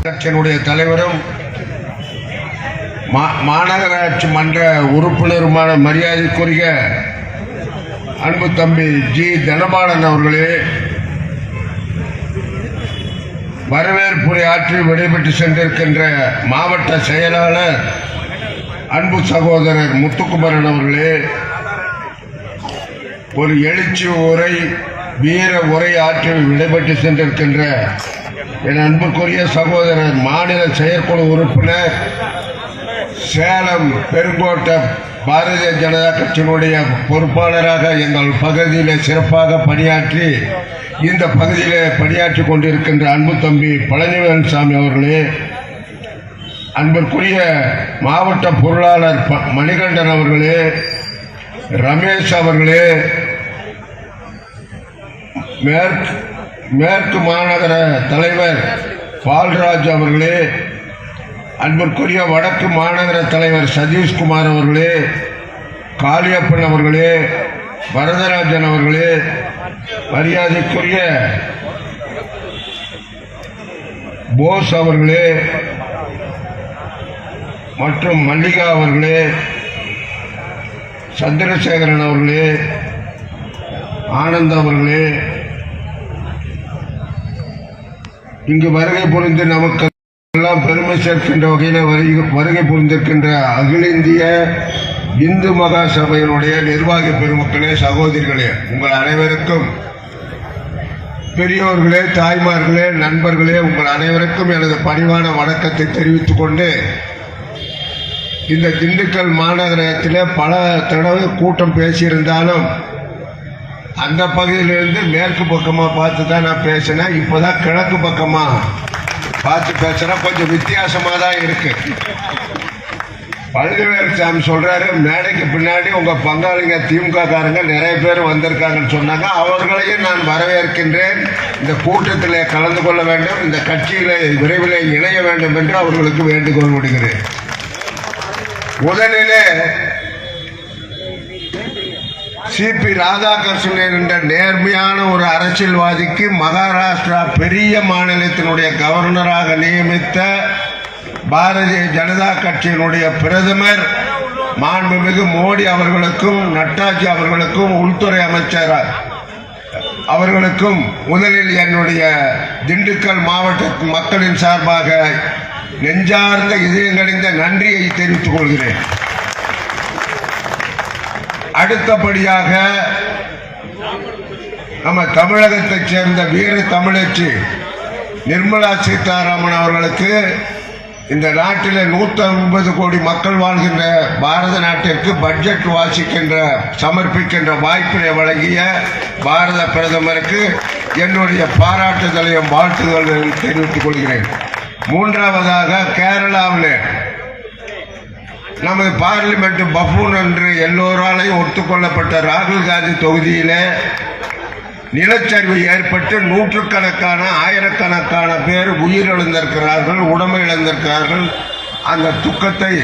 கட்சியினுடைய தலைவரும் மா- மாநகராட்சி மன்ற உறுப்பினருமான மரியாதைக்குரிய அன்பு தம்பி ஜி தனபாலன் அவர்களே வரவேற்புரை ஆற்றி விடைபெற்று சென்றிருக்கின்ற மாவட்ட செயலாளர் அன்பு சகோதரர் முத்துக்குமரன் அவர்களே ஒரு எழுச்சி உரை வீர உரை ஆற்றி விடைபெற்று சென்றிருக்கின்ற என் அன்புக்குரிய சகோதரர் மாநில செயற்குழு உறுப்பினர் சேலம் பெருங்கோட்டை பாரதிய ஜனதா கட்சியினுடைய பொறுப்பாளராக எங்கள் பகுதியில் சிறப்பாக பணியாற்றி இந்த பகுதியில் பணியாற்றி கொண்டிருக்கின்ற அன்பு தம்பி பழனிவேல் சாமி அவர்களே அன்பிற்குரிய மாவட்ட பொருளாளர் மணிகண்டன் அவர்களே ரமேஷ் அவர்களே மேற்கு மேற்கு மாநகர தலைவர் பால்ராஜ் அவர்களே அன்பிற்குரிய வடக்கு மாநகர தலைவர் சதீஷ்குமார் அவர்களே காளியப்பன் அவர்களே வரதராஜன் அவர்களே மரியாதைக்குரிய போஸ் அவர்களே மற்றும் மல்லிகா அவர்களே சந்திரசேகரன் அவர்களே ஆனந்த் அவர்களே இங்கு வருகை புரிந்து நமக்கு எல்லாம் பெருமை சேர்க்கின்ற வகையில் வருகை- புரிந்திருக்கின்ற அகில இந்திய இந்து மகா சபையினுடைய நிர்வாகி பெருமக்களே சகோதரிகளே உங்கள் அனைவருக்கும் பெரியோர்களே தாய்மார்களே நண்பர்களே உங்கள் அனைவருக்கும் எனது பணிவான வணக்கத்தை தெரிவித்துக் கொண்டு இந்த திண்டுக்கல் மாநகரத்தில் பல தடவை கூட்டம் பேசியிருந்தாலும் அந்த பகுதியிலிருந்து மேற்கு பக்கமா பார்த்து தான் நான் பேசினேன். இப்போதான் கிழக்கு பக்கமா பார்த்து பேசுறேன். கொஞ்சம் வித்தியாசமா தான் இருக்கு. பழனிவேல் சாமி சொல்றாரு மேடைக்கு பின்னாடி உங்க பங்காளிங்க திமுக காரங்க நிறைய பேர் வந்திருக்காங்கன்னு சொன்னாங்க. அவர்களையும் நான் வரவேற்கின்றேன். இந்த கூட்டத்தில் கலந்து கொள்ள வேண்டும். இந்த கட்சியில விரைவில் இணைய வேண்டும் என்று அவர்களுக்கு வேண்டுகோள் விடுகிறேன். முதலிலே சிபி ராதாகிருஷ்ணன் என்ற நேர்மையான ஒரு அரசியல்வாதிக்கு மகாராஷ்டிரா பெரிய மாநிலத்தினுடைய கவர்னராக நியமித்த பாரதிய ஜனதா கட்சியினுடைய பிரதமர் மாண்புமிகு மோடி அவர்களுக்கும் நட்டாஜி அவர்களுக்கும் உள்துறை அமைச்சர் அவர்களுக்கும் முதலில் என்னுடைய திண்டுக்கல் மாவட்ட மக்களின் சார்பாக நெஞ்சார்ந்த இதயங்கடைந்த நன்றியை தெரிவித்துக் கொள்கிறேன். அடுத்தபடியாக நம்ம தமிழகத்தைச் சேர்ந்த வீர தமிழச்சி நிர்மலா சீதாராமன் அவர்களுக்கு இந்த நாட்டில் 150 கோடி மக்கள் வாழ்கின்ற பாரத நாட்டிற்கு பட்ஜெட் வாசிக்கின்ற சமர்ப்பிக்கின்ற வாய்ப்பினை வழங்கிய பாரத பிரதமருக்கு என்னுடைய பாராட்டுதலையும் வாழ்த்துதலையும் தெரிவித்துக் கொள்கிறேன். மூன்றாவதாக கேரளாவில் நமது பார்லிமெண்ட் பஃபூன் என்று எல்லோராலையும் ஒத்துக்கொள்ளப்பட்ட ராகுல் காந்தி தொகுதியில நிலச்சரிவு ஏற்பட்டு நூற்றுக்கணக்கான ஆயிரக்கணக்கான பேர் உயிரிழந்திருக்கிறார்கள் உடமை இழந்திருக்கிறார்கள் அந்த துக்கத்தை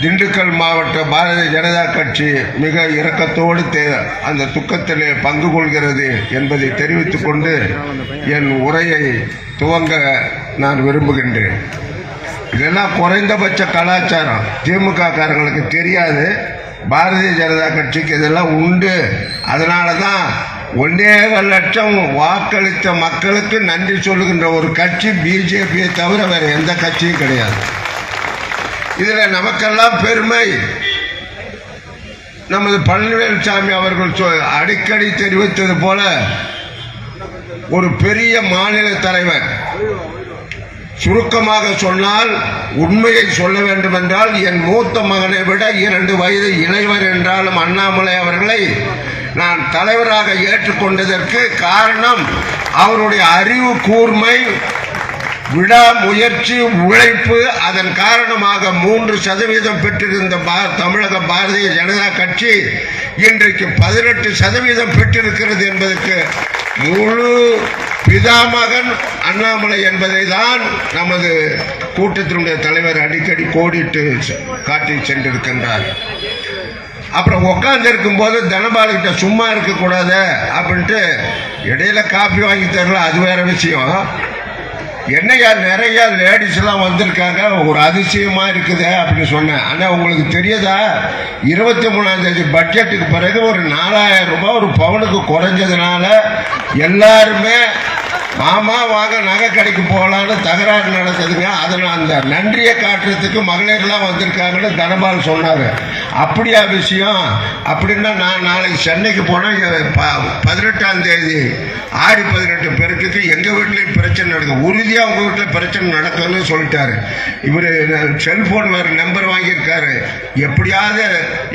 திண்டுக்கல் மாவட்ட பாரதிய ஜனதா கட்சி மிக இரக்கத்தோடு தே- அந்த துக்கத்திலே பங்கு கொள்கிறது என்பதை தெரிவித்துக் கொண்டு என் உரையை துவங்க நான் விரும்புகின்றேன். இதெல்லாம் குறைந்தபட்ச கலாச்சாரம். திமுக காரங்களுக்கு தெரியாது. பாரதிய ஜனதா கட்சிக்கு இதெல்லாம் உண்டு. அதனால தான் ஒன்னேகால் லட்சம் வாக்களித்த மக்களுக்கு நன்றி சொல்லுகின்ற ஒரு கட்சி பிஜேபியை தவிர வேறு எந்த கட்சியும் கிடையாது. இதில் நமக்கெல்லாம் பெருமை. நமது பழனிவேல் சாமி அவர்கள் சொ- அடிக்கடி தெரிவித்தது போல ஒரு பெரிய மாநில தலைவர் சுருக்கமாக சொன்னால் உண்மையை சொல்ல வேண்டும் என்றால் என் மூத்த மகனை விட இரண்டு வயது இளைவர் என்றாலும் அண்ணாமலை அவர்களை நான் தலைவராக ஏற்றுக்கொண்டதற்கு காரணம் அவருடைய அறிவு கூர்மை விடாமுயற்சி உழைப்பு அதன் காரணமாக மூன்று சதவீதம் பெற்றிருந்த பா- தமிழக பாரதிய ஜனதா கட்சி இன்றைக்கு பதினெட்டு சதவீதம் பெற்றிருக்கிறது என்பதற்கு முழு பிதாமகன் அண்ணாமலை என்பதை தான் நமது கூட்டத்தினுடைய தலைவர் அடிக்கடி கோடிட்டு செ- காட்டி சென்றிருக்கின்றார். அப்புறம் உட்கார்ந்து இருக்கும்போது தனபாலுக்கிட்ட சும்மா இருக்கக்கூடாது அப்படின்ட்டு இடையில காஃபி வாங்கி தரல அது வேற விஷயம். என்னையா நிறைய லேடிஸ் எல்லாம் வந்திருக்காங்க? ஒரு அதிசயமா இருக்குது அப்படின்னு சொன்னேன். ஆனா உங்களுக்கு தெரியுதா? இருபத்தி மூணாம் தேதி பட்ஜெட்டுக்கு பிறகு ஒரு நாலாயிரம் ரூபாய் ஒரு பவுனுக்கு குறைஞ்சதுனால எல்லாருமே மாமா வாங்க நகை கடைக்கு போகலான்னு தகராறு நடக்குதுங்க அதில் அந்த நன்றியை காட்டுறதுக்கு மகளிர்லாம் வந்திருக்காங்கன்னு தனபால் சொன்னார். அப்படியா விஷயம்? அப்படின்னா நான் நாளைக்கு சென்னைக்கு போனால் பதினெட்டாம் தேதி ஆடி பதினெட்டு பெருக்குக்கு எங்கள் வீட்லேயும் பிரச்சனை நடக்கும் உறுதியாக உங்கள் வீட்டில் பிரச்சனை நடக்கும்னு சொல்லிட்டாரு. இவர் செல்ஃபோன் வேறு நம்பர் வாங்கியிருக்காரு. எப்படியாவது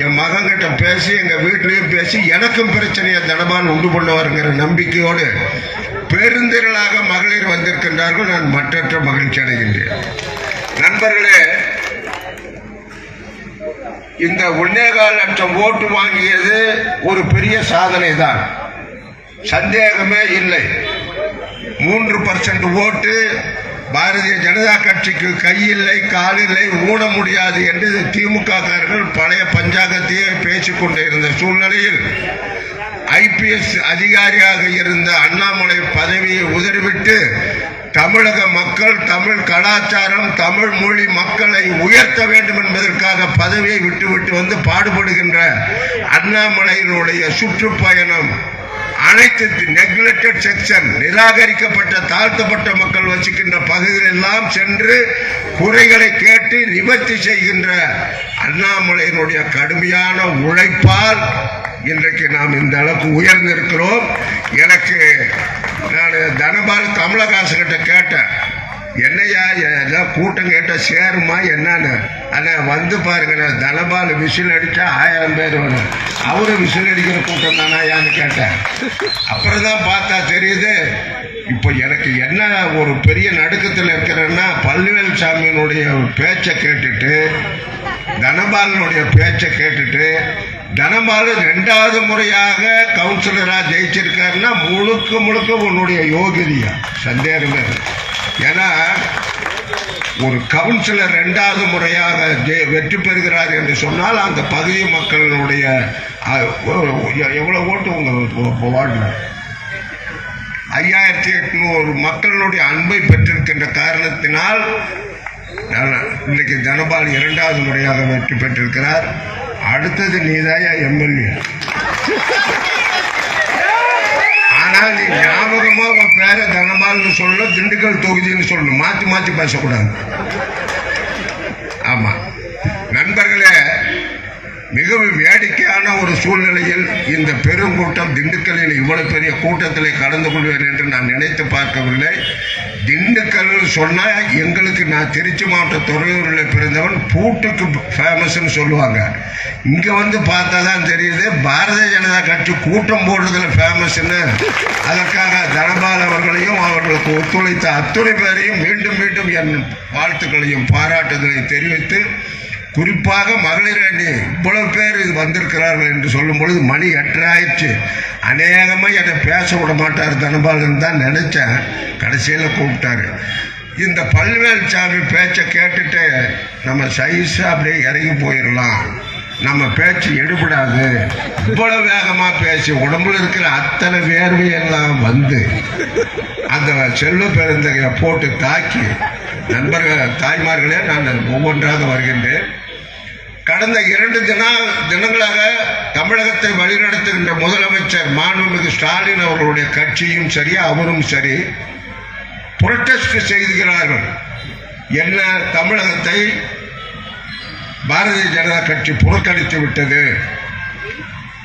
என் மகன்கிட்ட பேசி எங்கள் வீட்லேயும் பேசி எனக்கும் பிரச்சனையை தனபால் உண்டு பண்ணுவாருங்கிற நம்பிக்கையோடு பெருந்திரளாக மகளிர் வந்திருக்கின்றார்கள். நான் மற்றற்ற மகிழ்ச்சி அடைகின்றேன். நண்பர்களே இந்த ஒன்னேகால் லட்சம் ஓட்டு வாங்கியது ஒரு பெரிய சாதனை தான் சந்தேகமே இல்லை. மூன்று பர்சன்ட் ஓட்டு பாரதிய ஜனதா கட்சிக்கு கையில்லை காலில்லை ஊன முடியாது என்று திமுக காரர்கள் பழைய பஞ்சாங்கத்தையே பேசிக்கொண்டிருந்த சூழ்நிலையில் ஐபிஎஸ் அதிகாரியாக இருந்த அண்ணாமலை பதவியை உதறிவிட்டு தமிழக மக்கள் தமிழ் கலாச்சாரம் தமிழ் மொழி மக்களை உயர்த்த வேண்டும் என்பதற்காக பதவியை விட்டுவிட்டு வந்து பாடுபடுகின்ற அண்ணாமலையினுடைய சுற்றுப்பயணம் அனைத்து நெக்லெக்டட் செக்ஷன் நிராகரிக்கப்பட்ட தாழ்த்தப்பட்ட மக்கள் வசிக்கின்ற பகுதிகள் எல்லாம் சென்று குறைகளை கேட்டு நிவர்த்தி செய்கின்ற அண்ணாமலையினுடைய கடுமையான உழைப்பால் இன்றைக்கு நாம் இந்த அளவுக்கு உயர்ந்திருக்கிறோம். எனக்கு நான் தனபால் கமலஹாசன் கிட்ட கேட்டேன். என்னையா ஏதோ கூட்டம் கேட்டா சேருமா என்னன்னு. அண்ணா வந்து பாருங்க தனபால் விசில் அடிச்சா ஆயிரம் பேர் வரும். அவரு விசில் அடிக்கிற கூட்டம் தானாயான்னு கேட்டேன். அப்புறம் தான் பார்த்தா தெரியுது இப்போ எனக்கு என்ன ஒரு பெரிய நடுக்கத்தில் இருக்கிறேன்னா பல்வேல் சாமியினுடைய பேச்சை கேட்டுட்டு தனபாலனுடைய பேச்சை கேட்டுட்டு தனபாலு ரெண்டாவது முறையாக கவுன்சிலராக ஜெயிச்சிருக்காருன்னா முழுக்க முழுக்க உன்னுடைய யோகிதியா? சந்தேகமே ஏன்னா ஒரு கவுன்சிலர் ரெண்டாவது முறையாக வெற்றி பெறுகிறார் என்று சொன்னால் அந்த பகுதி எ- எவ்வளவு ஓட்டு உங்க வார்டில் ஐயாயிரத்தி எட்நூறு மக்களுடைய அன்பை பெற்றிருக்கின்ற காரணத்தினால் இன்னைக்கு தனபால் இரண்டாவது முறையாக வெற்றி பெற்றிருக்கிறார். அடுத்தது நீதாயா எம்எல்ஏ. ஆனா நீ ஞாபகமா உன் பேரை தனபால்னு சொல்லணும் திண்டுக்கல் தொகுதின்னு சொல்லணும். மாத்தி மாத்தி பேசக்கூடாது. ஆமா. நண்பர்களே மிகவும் வேடிக்கையான ஒரு சூழ்நிலையில் இந்த பெருங்கூட்டம் திண்டுக்கல்லில் இவ்வளவு பெரிய கூட்டத்தில் கலந்து கொள்வேன் என்று நான் நினைத்து பார்க்கவில்லை. திண்டுக்கல் சொன்னா எங்களுக்கு நான் திருச்சி மாவட்ட துறையூரில் பிறந்தவன் பூட்டுக்கு ஃபேமஸ்ன்னு சொல்லுவாங்க. இங்கே வந்து பார்த்தா தான் தெரியுது பாரதிய ஜனதா கட்சி கூட்டம் போடுறதுல ஃபேமஸ்ன்னு அதற்காக தனபால் அவர்களையும் அவர்களுக்கு ஒத்துழைத்த அத்துணை பேரையும் மீண்டும் மீண்டும் என் வாழ்த்துக்களையும் பாராட்டுதலையும் தெரிவித்து குறிப்பாக மகளிர் அணி இவ்வளவு பேர் இது வந்திருக்கிறார்கள் என்று சொல்லும் பொழுது மணி எட்டாயிடுச்சு அநேகமாக என்னை பேச விட மாட்டார் தனபாலன் தான் நினைச்சேன். கடைசியில் கூப்பிட்டாரு. இந்த பல்வேல் சாமி பேச்சை கேட்டுட்டு நம்ம சைஸா அப்படியே இறங்கி போயிடலாம். நம்ம பேச்சு எடுபடாது. இவ்வளவு வேகமா பேசி உடம்புல இருக்கிற அத்தனை வேர்வையெல்லாம் வந்து அந்த செல்வ பெருந்தகையை போட்டு தாக்கி நண்பர்கள் தாய்மார்களே நான் ஒவ்வொன்றாக வருகின்றேன். கடந்த இரண்டு தின தினங்களாக தமிழகத்தை வழிநடத்துகின்ற முதலமைச்சர் மாண்புமிகு ஸ்டாலின் அவர்களுடைய கட்சியும் சரி அவரும் சரி புரட்டஸ்ட் செய்கிறார்கள் என்ன தமிழகத்தை பாரதிய ஜனதா கட்சி புறக்கணித்து விட்டது?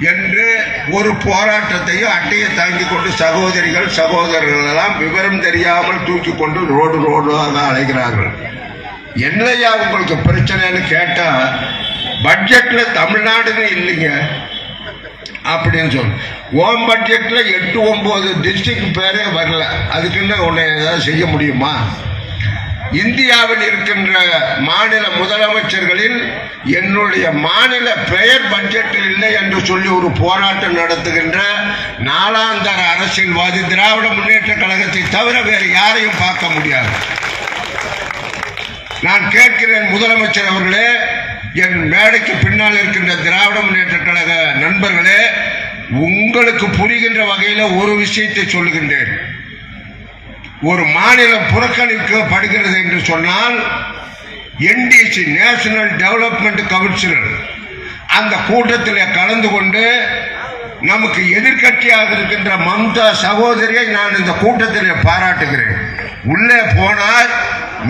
என்று ஒரு போராட்டத்தையும் அட்டையை தாங்கிக் கொண்டு சகோதரிகள் சகோதரர்கள் எல்லாம் விவரம் தெரியாமல் தூக்கி கொண்டு ரோடு ரோடாக அலைகிறார்கள். என்னையா உங்களுக்கு பிரச்சனைன்னு கேட்டா பட்ஜெட்ல தமிழ்நாடுன்னு இல்லைங்க. அப்படின்னு சொல்லு ஓம் பட்ஜெட்ல எட்டு ஒன்பது டிஸ்ட்ரிக்ட் பேரே வரல. அதுக்குன்னு உன்னை ஏதாவது செய்ய முடியுமா? இந்தியாவில் இருக்கின்ற மாநில முதலமைச்சர்களில் என்னுடைய மாநில பெயர் பட்ஜெட்டில் இல்லை என்று சொல்லி ஒரு போராட்டம் நடத்துகின்ற நாளாந்தர அரசியல்வாதி திராவிட முன்னேற்ற கழகத்தை தவிர வேறு யாரையும் பார்க்க முடியாது. நான் கேட்கிறேன் முதலமைச்சர் அவர்களே என் மேடைக்கு பின்னால் இருக்கின்ற திராவிட முன்னேற்ற கழக நண்பர்களே உங்களுக்கு புரிகின்ற வகையில் ஒரு விஷயத்தை சொல்லுகின்றேன். ஒரு மாநிலம் புறக்கணிக்கப்படுகிறது என்று சொன்னால் என்டிசி நேஷனல் டெவலப்மெண்ட் கவுன்சில் அந்த கூட்டத்தில் கலந்து கொண்டு நமக்கு எதிர்க்கட்சியாக இருக்கின்ற மம்தா சகோதரியை நான் இந்த கூட்டத்தில் பாராட்டுகிறேன். உள்ளே போனால்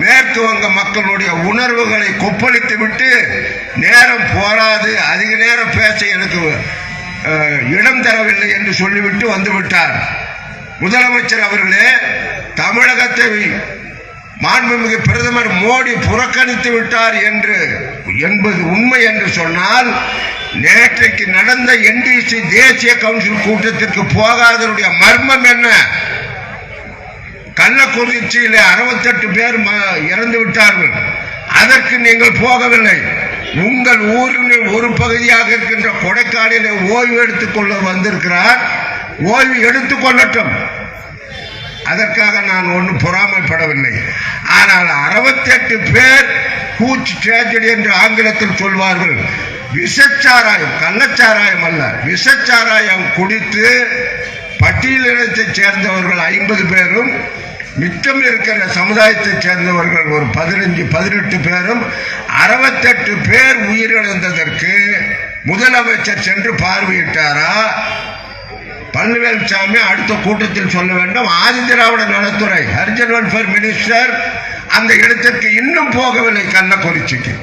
மேற்கு வங்க மக்களுடைய உணர்வுகளை கொப்பளித்து விட்டு நேரம் போராது அதிக நேரம் பேச எனக்கு இடம் தரவில்லை என்று சொல்லிவிட்டு வந்துவிட்டார். முதலமைச்சர் அவர்களே தமிழகத்தை மாண்புமிகு பிரதமர் மோடி புறக்கணித்து விட்டார் என்று என்பது உண்மை என்று சொன்னால் நேற்றைக்கு நடந்த என்டிசி தேசிய கவுன்சில் கூட்டத்திற்கு போகாதனுடைய மர்மம் என்ன? கள்ளக்குறிச்சியில் அறுபத்தெட்டு பேர் ம- இறந்து விட்டார்கள். அதற்கு நீங்கள் போகவில்லை. உங்கள் ஊரின் ஒரு பகுதியாக இருக்கின்ற கொடைக்கானலிலே ஓய்வு எடுத்துக்கொள்ள வந்திருக்கிறார். ஓய்வு எடுத்துக் கொள்ளட்டும். அதற்காக நான் ஒன்றும் பொறாமைப்படவில்லை. ஆனால் அறுபத்தெட்டு பேர் ஹூச் tragedy என்று ஆங்கிலத்தில் சொல்வார்கள். விஷச்சாராயம் கள்ளச்சாராயம் அல்ல. விஷச்சாராயம் குடித்து பட்டியலினத்தைச் சேர்ந்தவர்கள் ஐம்பது பேரும் மிச்சம் இருக்கிற சமுதாயத்தைச் சேர்ந்தவர்கள் ஒரு பதினஞ்சு பதினெட்டு பேரும் அறுபத்தெட்டு பேர் உயிரிழந்ததற்கு முதலமைச்சர் சென்று பார்வையிட்டாரா? பழனிவேல்சாமி அடுத்த கூட்டத்தில் சொல்ல வேண்டும். ஆதி திராவிட நலத்துறை ஹரிஜன் வெல்ஃபேர் மினிஸ்டர் அந்த இடத்திற்கு இன்னும் போகவில்லை கள்ளக்குறிச்சிக்கு.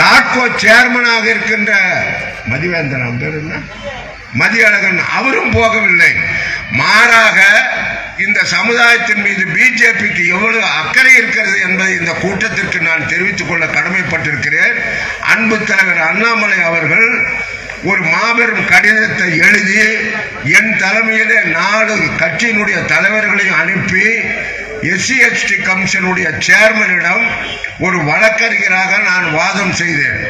தாட்கோ சேர்மனாக இருக்கின்ற மதிவேந்தன் பேர் என்ன மதியழகன் அவரும் போகவில்லை. மாறாக இந்த சமுதாயத்தின் மீது பிஜேபிக்கு எவ்வளவு அக்கறை இருக்கிறது என்பதை இந்த கூட்டத்திற்கு நான் தெரிவித்துக் கொள்ள கடமைப்பட்டிருக்கிறேன். அன்பு தலைவர் அண்ணாமலை அவர்கள் ஒரு மாபெரும் கடிதத்தை எழுதி என் தலைமையிலே நாலு கட்சியினுடைய தலைவர்களையும் அனுப்பி எஸ்சி எஸ்டி கமிஷனுடைய சேர்மனிடம் ஒரு வழக்கறிஞராக நான் வாதம் செய்தேன்.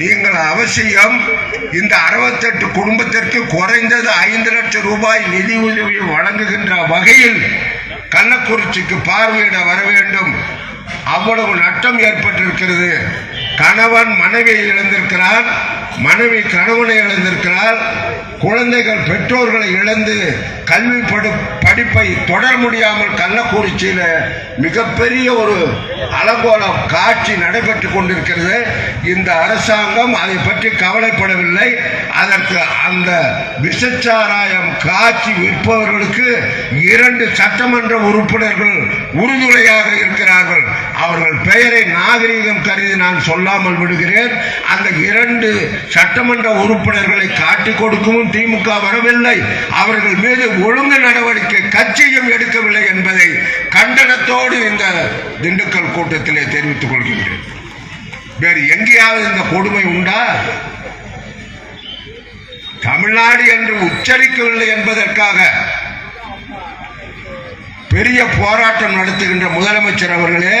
நீங்கள் அவசியம் இந்த அறுபத்தெட்டு குடும்பத்திற்கு குறைந்தது ஐந்து லட்சம் ரூபாய் நிதி உதவி வழங்குகின்ற வகையில் கள்ளக்குறிச்சிக்கு பார்வையிட வர வேண்டும். அவ்வளவு நட்டம் ஏற்பட்டிருக்கிறது. கணவன் மனைவியை இழந்திருக்கிறான் மனைவி கணவனை இழந்திருக்கிறார். குழந்தைகள் பெற்றோர்களை இழந்து கல்வி படு படிப்பை தொடர முடியாமல் கள்ளக்குறிச்சியில மிகப்பெரிய ஒரு அலங்கோலம் காட்சி நடைபெற்றுக் கொண்டிருக்கிறது. இந்த அரசாங்கம் அதை பற்றி கவலைப்படவில்லை. அதற்கு அந்த விஷச்சாராயம் காட்சி விற்பவர்களுக்கு இரண்டு சட்டமன்ற உறுப்பினர்கள் உறுதுணையாக இருக்கிறார்கள். அவர்கள் பெயரை நாகரீகம் கருதி நான் சொல்லாமல் விடுகிறேன். அந்த இரண்டு சட்டமன்ற உறுப்பினர்களை காட்டிக் கொடுக்கவும் திமுக வரவில்லை. அவர்கள் மீது ஒழுங்கு நடவடிக்கை கட்சியும் எடுக்கவில்லை என்பதை கண்டனத்தோடு இந்த திண்டுக்கல் கூட்டத்திலே தெரிவித்துக் கொள்கின்றேன். வேறு எங்கேயாவது இந்த கொடுமை உண்டா? தமிழ்நாடு என்று உச்சரிக்கவில்லை என்பதற்காக பெரிய போராட்டம் நடத்துகின்ற முதலமைச்சர் அவர்களே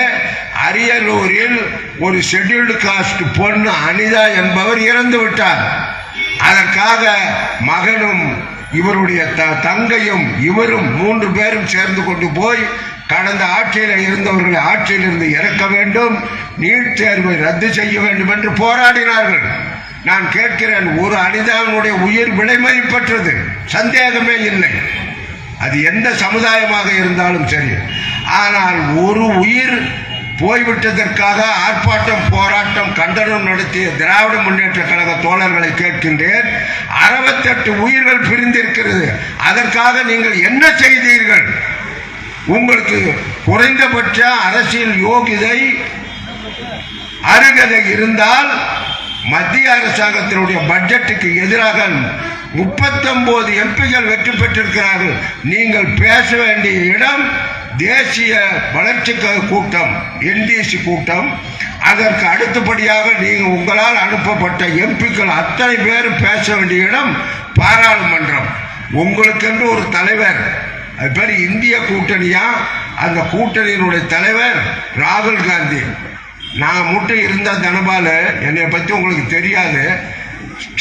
அரியலூரில் ஒரு ஷெட்யூல்டு காஸ்ட் பொண்ணு அனிதா என்பவர் இறந்து விட்டார். அதற்காக மகனும் இவருடைய த- தங்கையும் இவரும் மூன்று பேரும் சேர்ந்து கொண்டு போய் கடந்த ஆட்சியில் இருந்தவர்களை ஆட்சியிலிருந்து இறக்க வேண்டும் நீட் தேர்வை ரத்து செய்ய வேண்டும் என்று போராடினார்கள். நான் கேட்கிறேன் ஒரு அனிதாவினுடைய உயிர் விலைமதிப்பற்றது சந்தேகமே இல்லை. அது எந்த சமுதாயமாக இருந்தாலும் சரி. ஆனால் ஒரு உயிர் போய்விட்டதற்காக ஆர்ப்பாட்டம் போராட்டம் கண்டனம் நடத்திய திராவிட முன்னேற்ற கழக தோழர்களை கேட்கின்றேன். அறுபத்தெட்டு உயிர்கள் பிரிந்திருக்கிறது. அதற்காக நீங்கள் என்ன செய்தீர்கள்? உங்களுக்கு குறைந்தபட்ச அரசியல் யோகிதை அருகதை இருந்தால் மத்திய அரசாங்கத்தினுடைய பட்ஜெட்டுக்கு எதிராக முப்பத்தொன்பது எம்பிகள் வெற்றி பெற்றிருக்கிறார்கள். நீங்கள் பேச வேண்டிய இடம் தேசிய வளர்ச்சி கூட்டம் என்டிசி கூட்டம். அதற்கு அடுத்தபடியாக நீங்கள் உங்களால் அனுப்பப்பட்ட எம்பிக்கள் அத்தனை பேரும் பேச வேண்டிய இடம் பாராளுமன்றம். உங்களுக்கென்று ஒரு தலைவர் அது பேர் இந்திய கூட்டணியா? அந்த கூட்டணியினுடைய தலைவர் ராகுல் காந்தி. நான் மட்டும் இருந்த தனபால் என்னை பற்றி உங்களுக்கு தெரியாது.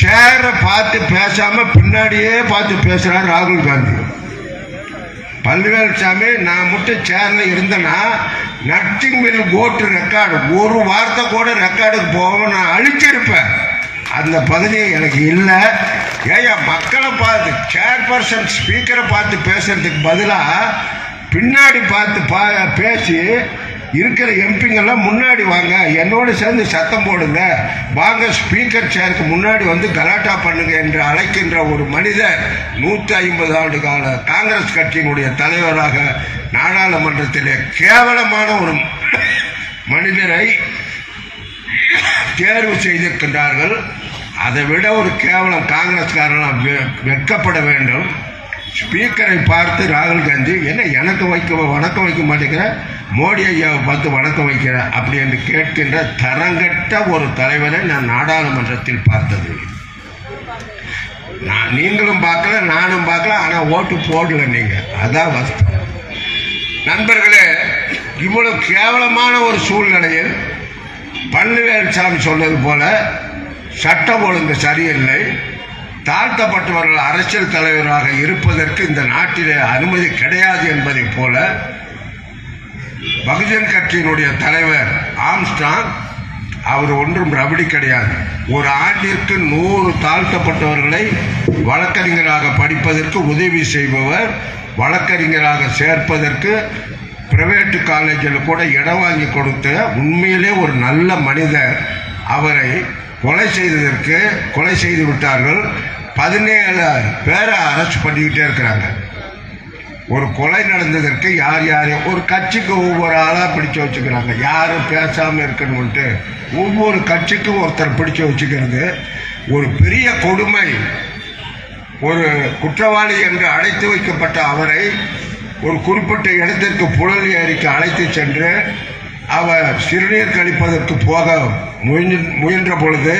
சேரை பார்த்து பேசாம பின்னாடியே பார்த்து பேசுறாரு ராகுல் காந்தி. பல்வேல்சாமி நான் மட்டும் சேர்ல இருந்தேன்னா நட்டிங் வில் கோட்டு ரெக்கார்டு ஒரு வார்த்தை கூட ரெக்கார்டுக்கு போகாம நான் அழிச்சிருப்பேன். அந்த பதவி எனக்கு இல்லை. ஏயா மக்களை பார்த்து சேர்பர்சன் ஸ்பீக்கரை பார்த்து பேசுறதுக்கு பதிலாக பின்னாடி பார்த்து பா பேசி இருக்கிற எம்பிங்கெல்லாம் முன்னாடி வாங்க. என்னோடு சேர்ந்து சத்தம் போடுங்க. வாங்க ஸ்பீக்கர் சேருக்கு முன்னாடி வந்து கலாட்டா பண்ணுங்க என்று அழைக்கின்ற ஒரு மனிதர் நூற்றி ஐம்பது ஆண்டு கால காங்கிரஸ் கட்சியினுடைய தலைவராக நாடாளுமன்றத்திலே கேவலமான ஒரு மனிதரை தேர்வு செய்திருக்கின்றார்கள். அதை விட ஒரு கேவலம் காங்கிரஸ்காரர்கள் வெ- வெட்கப்பட வேண்டும். ஸ்பீக்கரை பார்த்து ராகுல் காந்தி என்ன எனக்கு வைக்க வணக்கம் வைக்க மாட்டேங்கிற? மோடி ஐயாவை பார்த்து வணக்கம் வைக்கிற அப்படி என்று கேட்கின்ற தரங்கட்ட ஒரு தலைவரை நான் நாடாளுமன்றத்தில் பார்த்தது. நான் நீங்களும் பார்க்கல நானும் பார்க்கல ஆனால் ஓட்டு போடல நீங்கள் அதான் வஸ்து. நண்பர்களே இவ்வளவு கேவலமான ஒரு சூழ்நிலையில் பழனிவேல்சாமி சொன்னது போல சட்டம் ஒழுங்கு சரியில்லை. தாழ்த்தப்பட்டவர்கள் அரசியல் தலைவராக இருப்பதற்கு இந்த நாட்டிலே அனுமதி கிடையாது என்பதைப் போல பகுஜன் கட்சியினுடைய தலைவர் ஆம்ஸ்டாங் அவர் ஒன்றும் ரபடி கிடையாது. ஒரு ஆண்டிற்கு நூறு தாழ்த்தப்பட்டவர்களை வழக்கறிஞராக படிப்பதற்கு உதவி செய்பவர் வழக்கறிஞராக சேர்ப்பதற்கு பிரைவேட்டு காலேஜில் கூட இடம் வாங்கி கொடுத்த உண்மையிலே ஒரு நல்ல மனிதர். அவரை கொலை செய்ததற்கு கொலை செய்து விட்டார்கள். பதினேழு பேரை அரெஸ்ட் பண்ணிக்கிட்டே இருக்கிறாங்க. ஒரு கொலை நடந்ததற்கு யார் யார் ஒரு கட்சிக்கு ஒவ்வொரு ஆளாக பிடிச்சு வச்சுக்கிறாங்க. யாரும் பேசாமல் இருக்கணும்ட்டு ஒவ்வொரு கட்சிக்கும் ஒருத்தர் பிடிச்சு வச்சுக்கிறது ஒரு பெரிய கொடுமை. ஒரு குற்றவாளி என்று அழைத்து வைக்கப்பட்ட அவரை ஒரு குறிப்பிட்ட இடத்திற்கு புழல் ஏரிக்கு அழைத்து சென்று அவர் சிறுநீர் கழிப்பதற்கு போக முயன்று முயன்ற பொழுது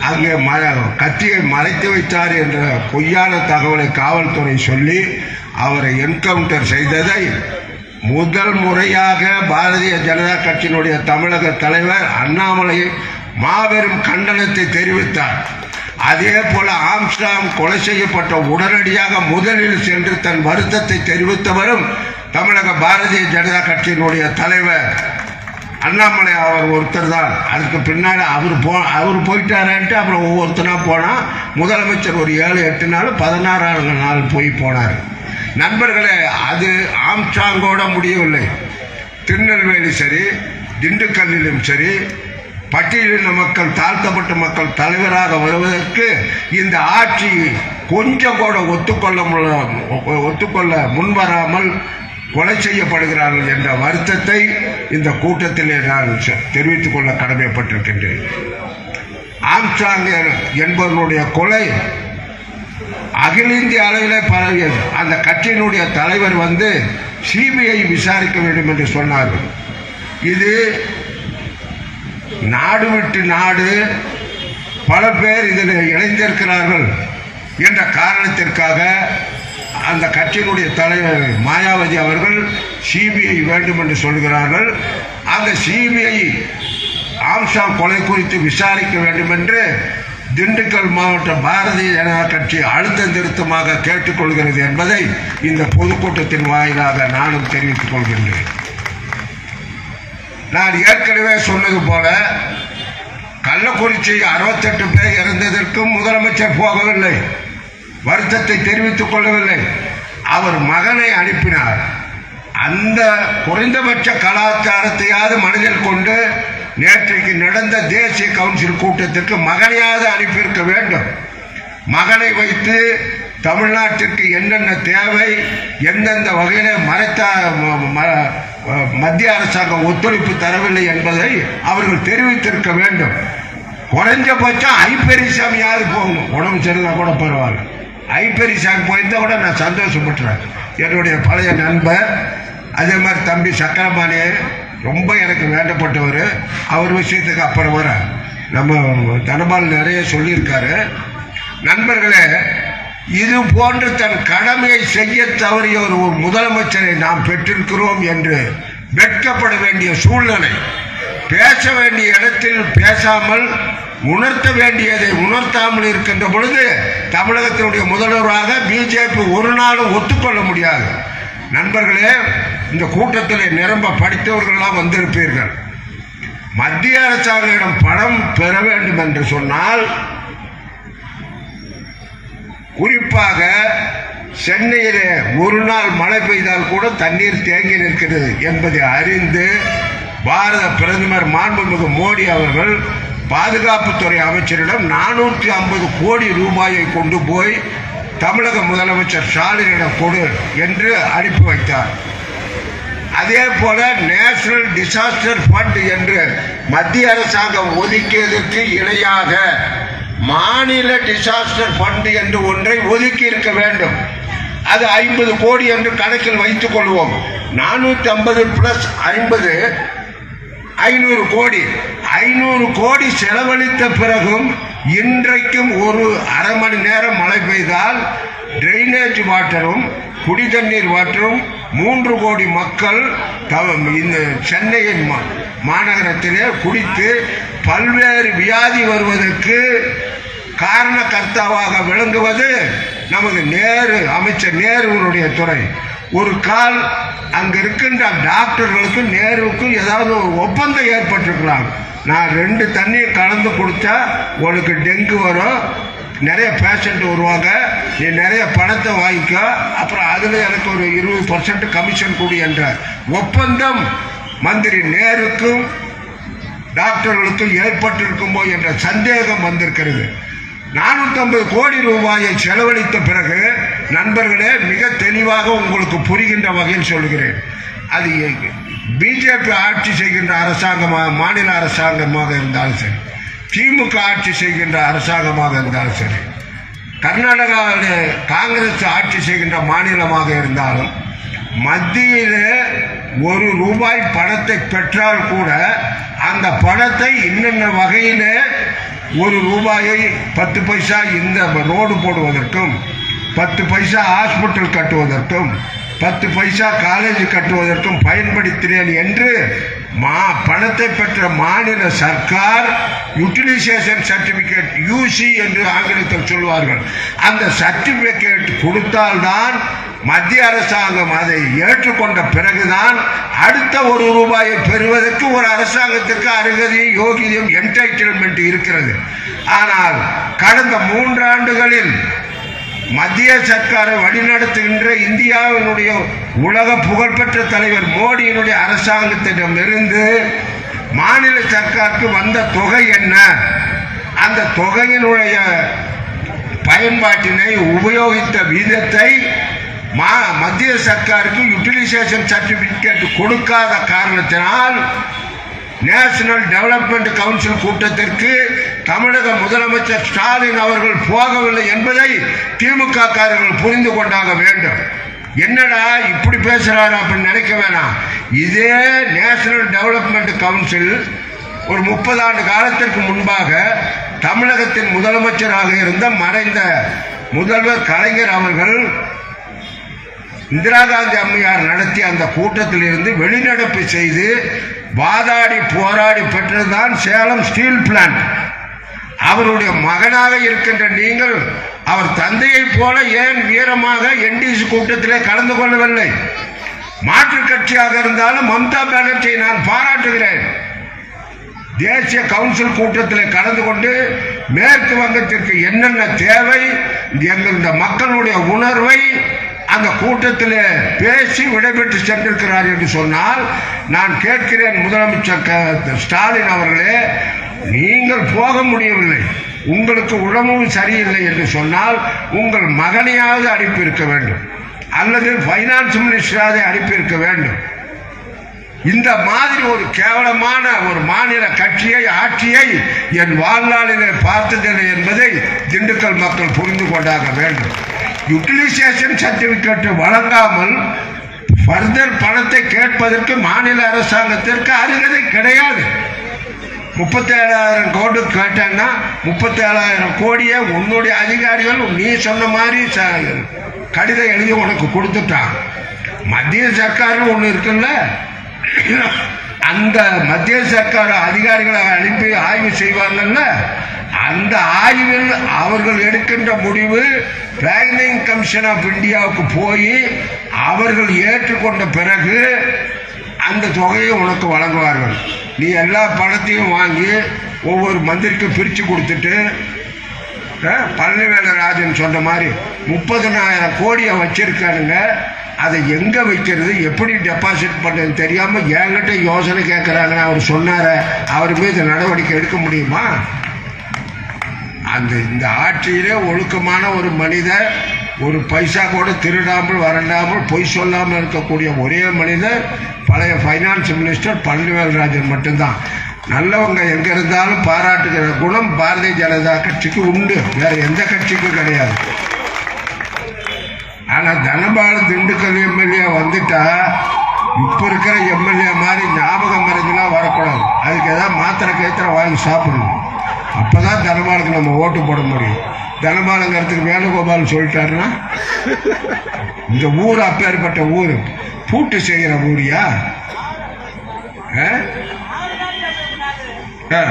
அங்கே ம கத்தியை மறைத்து வைத்தார் என்ற பொய்யான தகவலை காவல்துறை சொல்லி அவரை என்கவுண்டர் செய்ததை முதல் முறையாக பாரதிய ஜனதா கட்சியினுடைய தமிழக தலைவர் அண்ணாமலை மாபெரும் கண்டனத்தை தெரிவித்தார். அதே போல ஆம்ஸ்டாம் கொலை செய்யப்பட்ட உடனடியாக முதலில் சென்று தன் வருத்தத்தை தெரிவித்தவரும் தமிழக பாரதிய ஜனதா கட்சியினுடைய தலைவர் அண்ணாமலை அவர் ஒருத்தர் தான். அதுக்கு பின்னால் அவர் போ அவர் போயிட்டாரன்ட்டு அப்புறம் ஒவ்வொருத்தனா போனால் முதலமைச்சர் ஒரு ஏழு எட்டு நாள் பதினாறாவது நாள் போய் போனார். நண்பர்களே அது ஆம்சாங்கோட முடியவில்லை. திருநெல்வேலி சரி திண்டுக்கல்லிலும் சரி பட்டியலின மக்கள் தாழ்த்தப்பட்ட மக்கள் தலைவராக வருவதற்கு இந்த ஆட்சி கொஞ்சம் கூட ஒத்துக்கொள்ள ஒத்துக்கொள்ள முன்வராமல் கொலை செய்யப்படுகிறார்கள் என்ற வருத்தத்தை இந்த கூட்டத்திலே நான் செ- தெரிவித்துக் கொள்ள கடமைப்பட்டிருக்கின்றேன். ஆம்ஸ்டாங் என்பவர்களுடைய கொலை அகில இந்திய அளவில் பரவியது அந்த கட்சியினுடைய தலைவர் வந்து சிபிஐ விசாரிக்க வேண்டும் என்று சொன்னார்கள் இது நாடு விட்டு நாடு பல பேர் இதில் இணைந்திருக்கிறார்கள் என்ற காரணத்திற்காக அந்த கட்சியினுடைய தலைவர் மாயாவதி அவர்கள் சிபிஐ வேண்டும் என்று சொல்கிறார்கள். அந்த சிபிஐ ஆம்சா கொலை குறித்து விசாரிக்க வேண்டும் என்று திண்டுக்கல் மாவட்ட பாரதிய ஜனதா கட்சி அழுத்த திருத்தமாக கேட்டுக்கொள்கிறது என்பதை இந்த பொதுக்கூட்டத்தின் வாயிலாக நானும் தெரிவித்துக் கொள்கின்றேன். நான் ஏற்கனவே சொன்னது போல கள்ளக்குறிச்சி அறுபத்தெட்டு பேர் இறந்ததற்கும் முதலமைச்சர் போகவில்லை. வருத்தத்தை தெரிவித்துக் கொள்ளவில்லை. அவர் மகனை அனுப்பினார். அந்த குறைந்தபட்ச கலாச்சாரத்தையாவது மனதில் கொண்டு நேற்றைக்கு நடந்த தேசிய கவுன்சில் கூட்டத்திற்கு மகனையாவது அனுப்பியிருக்க வேண்டும். மகனை வைத்து தமிழ்நாட்டிற்கு என்னென்ன தேவை எந்தெந்த வகையில் மறைத்த ம- ம- மத்திய அரசாங்கம் ஒத்துழைப்பு தரவில்லை என்பதை அவர்கள் தெரிவித்திருக்க வேண்டும். குறைஞ்சபட்சம் ஐப்பெரிசாமியாவது போகணும்? உடம்பு சரியில்லை கூட பரவாயில்ல. ஐப்பெரிசாமி போயிருந்தா கூட நான் சந்தோஷப்பட்டுறேன் என்னுடைய பழைய நண்பர் அதே மாதிரி தம்பி சக்கரமானே ரொம்ப எனக்கு வேண்டப்பட்டவர். அவர் விஷயத்துக்கு அப்புறம் வர. நம்ம தனபால் நிறைய சொல்லியிருக்காரு. நண்பர்களே இது போன்று தன் கடமையை செய்ய தவறிய ஒரு முதலமைச்சரை நாம் பெற்றிருக்கிறோம் என்று வெட்கப்பட வேண்டிய சூழ்நிலை. பேச வேண்டிய இடத்தில் பேசாமல் உணர்த்த வேண்டியதை உணர்த்தாமல் இருக்கின்ற பொழுது தமிழகத்தினுடைய முதல்வராக பிஜேபி ஒரு நாளும் ஒத்துக்கொள்ள முடியாது. நண்பர்களே இந்த கூட்டத்தில் நிரம்ப படித்தவர்கள்லாம் வந்திருப்பீர்கள். மத்திய அரசாங்கம் பணம் பெற வேண்டும் என்று சொன்னால் குறிப்பாக சென்னையிலே ஒரு நாள் மழை பெய்தால் கூட தண்ணீர் தேங்கி நிற்கிறது என்பதை அறிந்து பாரத பிரதமர் மாண்புமிகு மோடி அவர்கள் பாதுகாப்புத்துறை அமைச்சரிடம் நானூற்றி ஐம்பது கோடி ரூபாயை கொண்டு போய் தமிழக முதலமைச்சர் ஸ்டாலினிடம் கொடு என்று அனுப்பி வைத்தார். அதே போல நேஷனல் டிசாஸ்டர் ஃபண்ட் என்று மத்திய அரசாங்கம் ஒதுக்கியதற்கு இணையாக மாநில டிசாஸ்டர் ஃபண்ட் என்று ஒன்றை ஒதுக்கி இருக்க வேண்டும். அது ஐம்பது கோடி என்று கணக்கில் வைத்துக் கொள்வோம். நானூற்றி ஐம்பது பிளஸ் ஐம்பது ஐநூறு கோடி. ஐநூறு கோடி செலவழித்த பிறகும் இன்றைக்கும் ஒரு அரை மணி நேரம் மழை பெய்தால் டிரைனேஜ் வாட்டரும் குடி தண்ணீர் வாட்டரும் மூன்று கோடி மக்கள் த- இந்த சென்னையின் மா- மாநகரத்திலே குடித்து பல்வேறு வியாதி வருவதற்கு காரணகர்த்தாவாக விளங்குவது நமது நேரு அமைச்சர் நேருவனுடைய துறை. ஒரு கால் அங்கே இருக்கின்ற டாக்டர்களுக்கும் நேருக்கும் ஏதாவது ஒரு ஒப்பந்தம் ஏற்பட்டிருக்கலாம். நான் ரெண்டு தண்ணியை கலந்து கொடுத்தா உனக்கு டெங்கு வரும். நிறைய பேஷண்ட் வருவாங்க. நீ நிறைய பணத்தை வாங்கிக்கோ. அப்புறம் அதில் எனக்கு ஒரு இருபது பர்சன்ட் கமிஷன் கொடு என்ற ஒப்பந்தம் மந்திரி நேருக்கும் டாக்டர்களுக்கும் ஏற்பட்டிருக்குமோ என்ற சந்தேகம் வந்திருக்கிறது. நானூற்றம்பது கோடி ரூபாயை செலவழித்த பிறகு நண்பர்களே மிக தெளிவாக உங்களுக்கு புரிகின்ற வகையில் சொல்கிறேன். அது பிஜேபி ஆட்சி செய்கின்ற அரசாங்கமாக மாநில அரசாங்கமாக இருந்தாலும் சரி திமுக ஆட்சி செய்கின்ற அரசாங்கமாக இருந்தாலும் சரி கர்நாடகாவில் காங்கிரஸ் ஆட்சி செய்கின்ற மாநிலமாக இருந்தாலும் மத்தியில் ஒரு ரூபாய் பணத்தை பெற்றால் கூட அந்த பணத்தை இன்னென்ன வகையில் ஒரு ரூபாயை பத்து பைசா இந்த ரோடு போடுவதற்கும் பத்து பைசா ஹாஸ்பிட்டல் கட்டுவதற்கும் பத்து பைசா காலேஜ் கட்டுவதற்கும் பயன்படுத்தினேன் என்று மா பணத்தை பெற்ற மாநில சர்க்கார் யூட்டிலைசேஷன் சர்டிபிகேட் யூசி என்று ஆங்கிலத்தில் சொல்வார்கள் அந்த சர்டிபிகேட் கொடுத்தால்தான் மத்திய அரசாங்கம் அதை ஏற்றுக்கொண்ட பிறகுதான் அடுத்த ஒரு ரூபாயை பெறுவதற்கு ஒரு அரசாங்கத்துக்கு அருகதையும் யோகியம் என்டைட்டில்மெண்ட் இருக்கிறது. ஆனால் கடந்த மூன்றாண்டுகளில் மத்திய சர்க்காரை வழிநடத்துகின்ற இந்தியாவினுடைய உலக புகழ்பெற்ற தலைவர் மோடியினுடைய அரசாங்கத்திடமிருந்து மாநில சர்க்காருக்கு வந்த தொகை என்ன? அந்த தொகையினுடைய பயன்பாட்டினை உபயோகித்த விதத்தை மா மத்திய சர்க்காருக்கு யூட்டிலைசேஷன் சர்டிபிகேட் கொடுக்காத காரணத்தினால் நேஷனல் டெவலப்மெண்ட் கவுன்சில் கூட்டத்திற்கு தமிழக முதலமைச்சர் ஸ்டாலின் அவர்கள் போகவில்லை என்பதை திமுக காரர்கள் புரிந்து கொண்டாக வேண்டும். என்னடா இப்படி பேசுறாரு அப்படின்னு நினைக்க வேணாம். இதே நேஷனல் டெவலப்மெண்ட் கவுன்சில் ஒரு முப்பது ஆண்டு காலத்திற்கு முன்பாக தமிழகத்தின் முதலமைச்சராக இருந்த மறைந்த முதல்வர் கலைஞர் அவர்கள் இந்திரா காந்தி அம்மையார் நடத்திய அந்த கூட்டத்தில் இருந்து வெளிநடப்பு செய்து வாதாடி போராடி பெற்றதுதான் சேலம் ஸ்டீல் பிளான்ட். அவருடைய மகனாக இருக்கின்ற நீங்கள் அவர் தந்தையைப் போல ஏன் வீரமாக என்டிசி கூட்டத்திலே கலந்து கொள்ளவில்லை? மாற்று கட்சியாக இருந்தாலும் மம்தா பானர்ஜியை நான் பாராட்டுகிறேன். தேசிய கவுன்சில் கூட்டத்தில் கலந்து கொண்டு மேற்கு வங்கத்திற்கு என்னென்ன தேவை எங்கள் இந்த மக்களுடைய உணர்வை அந்த கூட்டத்தில் பேசி விடைபெற்று சென்றிருக்கிறார் என்று சொன்னால் நான் கேட்கிறேன் முதலமைச்சர் க- ஸ்டாலின் அவர்களே நீங்கள் போக முடியவில்லை. உங்களுக்கு உடம்பும் சரியில்லை என்று சொன்னால் உங்கள் மகனையாவது அனுப்பியிருக்க வேண்டும். அல்லது ஃபைனான்ஸ் மினிஸ்டராவது அனுப்பியிருக்க வேண்டும். இந்த மாதிரி ஒரு கேவலமான ஒரு மாநில கட்சியை ஆட்சியை என் வாழ்நாளிலே பார்த்ததில்லை என்பதை திண்டுக்கல் மக்கள் புரிந்து கொண்டாக வேண்டும். யூட்டிலைசேஷன் சர்டிபிகேட் வழங்காமல் ஃபர்தர் பணத்தை கேட்பதற்கு மாநில அரசாங்கத்திற்கு அருகதை கிடையாது. முப்பத்தேழாயிரம் கோடி கேட்டேன்னா முப்பத்தேழாயிரம் கோடியை உன்னுடைய அதிகாரிகள் நீ சொன்ன மாதிரி ச- கடிதம் எழுதி உனக்கு கொடுத்துட்டான். மத்திய சர்க்காருன்னு ஒன்று இருக்குல்ல? அந்த மத்திய சர்க்கார் அதிகாரிகளை அனுப்பி ஆய்வு செய்வாங்கல்ல அந்த ஆய்வில் அவர்கள் எடுக்கின்ற முடிவு பிளானிங் கமிஷன் ஆஃப் இந்தியாவுக்கு போய் அவர்கள் ஏற்றுக்கொண்ட பிறகு அந்த தொகையை உனக்கு வழங்குவார்கள். நீ எல்லா பணத்தையும் வாங்கி ஒவ்வொரு மந்திரிக்கும் பிரித்து கொடுத்துட்டு பழனிவேலராஜன் சொன்ன மாதிரி முப்பதனாயிரம் கோடியை வச்சிருக்கானுங்க. அதை எங்க வைக்கிறது? எப்படி டெபாசிட் பண்ணுறது தெரியாம என்கிட்ட யோசனை கேட்குறாங்கன்னு அவர் சொன்னார அவர் மீது நடவடிக்கை எடுக்க முடியுமா? அந்த இந்த ஆட்சியிலே ஒழுக்கமான ஒரு மனிதர் ஒரு பைசா கூட திருடாமல் வரண்டாமல் பொய் சொல்லாமல் இருக்கக்கூடிய ஒரே மனிதர் பழைய ஃபைனான்ஸ் மினிஸ்டர் பழனிவேல்ராஜன் மட்டும்தான். நல்லவங்க எங்க இருந்தாலும் பாராட்டுகிற குணம் பாரதிய ஜனதா கட்சிக்கு உண்டு. வேற எந்த கட்சிக்கும் கிடையாது. ஆனா தனபாலு திண்டுக்கல் எம்எல்ஏ வந்துட்டா இப்ப இருக்கிற எம்எல்ஏ மாதிரி ஞாபகம் மறைஞ்செல்லாம் வரக்கூடாது. அதுக்கு ஏதாவது மாத்திரை கைத்திர வாங்கி சாப்பிடணும். அப்பதான் தனபாலுக்கு நம்ம ஓட்டு போட முடியும். தனபாலுங்கிறதுக்கு வேணுகோபால் சொல்லிட்டாருன்னா இந்த ஊர் அப்பேற்பட்ட ஊர். பூட்டு செய்கிற ஊரியா? ஆ? ஆ.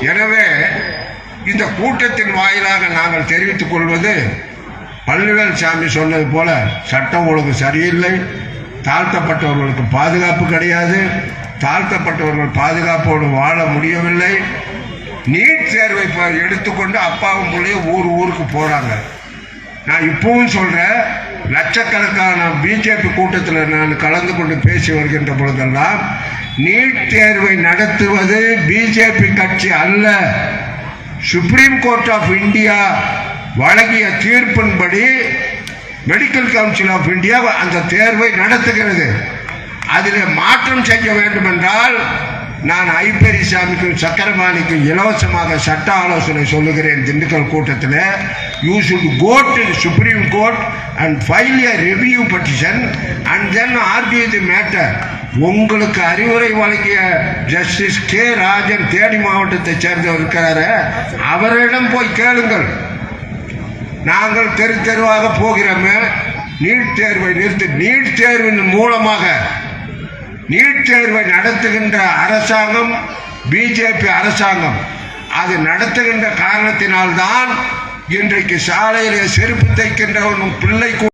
எனவே இந்த கூட்டத்தின் வாயிலாக நாங்கள் தெரிவித்துக் கொள்வது பள்ளிவேல் சாமி சொன்னது போல சட்டம் ஒழுங்கு சரியில்லை. தாழ்த்தப்பட்டவர்களுக்கு பாதுகாப்பு கிடையாது. தாழ்த்தப்பட்டவர்கள் பாதுகாப்போடு வாழ முடியவில்லை. நீட் தேர்வை எடுத்துக்கொண்டு அப்பாவும் பிள்ளையும் ஊர் ஊருக்கு போறாங்க. நான் இப்பவும் சொல்றேன் லட்சக்கணக்கான பிஜேபி கூட்டத்தில் நான் கலந்து கொண்டு பேசி வருகின்ற பொழுதெல்லாம் நீட் தேர்வை நடத்துவது பிஜேபி கட்சி அல்ல. சுப்ரீம் கோர்ட் ஆஃப் இந்தியா வழங்கிய தீர்ப்பின்படி மெடிக்கல் கவுன்சில் ஆஃப் இந்தியா அந்த தேர்வை நடத்துகிறது. அதில் மாற்றம் செய்ய வேண்டும் என்றால் நான் ஐப்பெரிசாமிக்கும் சக்கரபாணிக்கும் இலவசமாக சட்ட ஆலோசனை சொல்லுகிறேன் திண்டுக்கல் கூட்டத்தில். You should go to Supreme Court and file a review petition and then argue the matter உங்களுக்கு அறிவுரை வழங்கிய ஜஸ்டிஸ் கே. ராஜன் தேனி மாவட்டத்தை சேர்ந்தவர் இருக்கிறாரு அவரிடம் போய் கேளுங்கள். நாங்கள் தெரு தெருவாக போகிறோமே. நீட் தேர்வை நிறுத்தி நீட் தேர்வின் மூலமாக நீட் தேர்வை நடத்துகின்ற அரசாங்கம் பிஜேபி அரசாங்கம் அது நடத்துகின்ற காரணத்தினால்தான் இன்றைக்கு சாலையிலே செருப்பு தைக்கின்ற பிள்ளை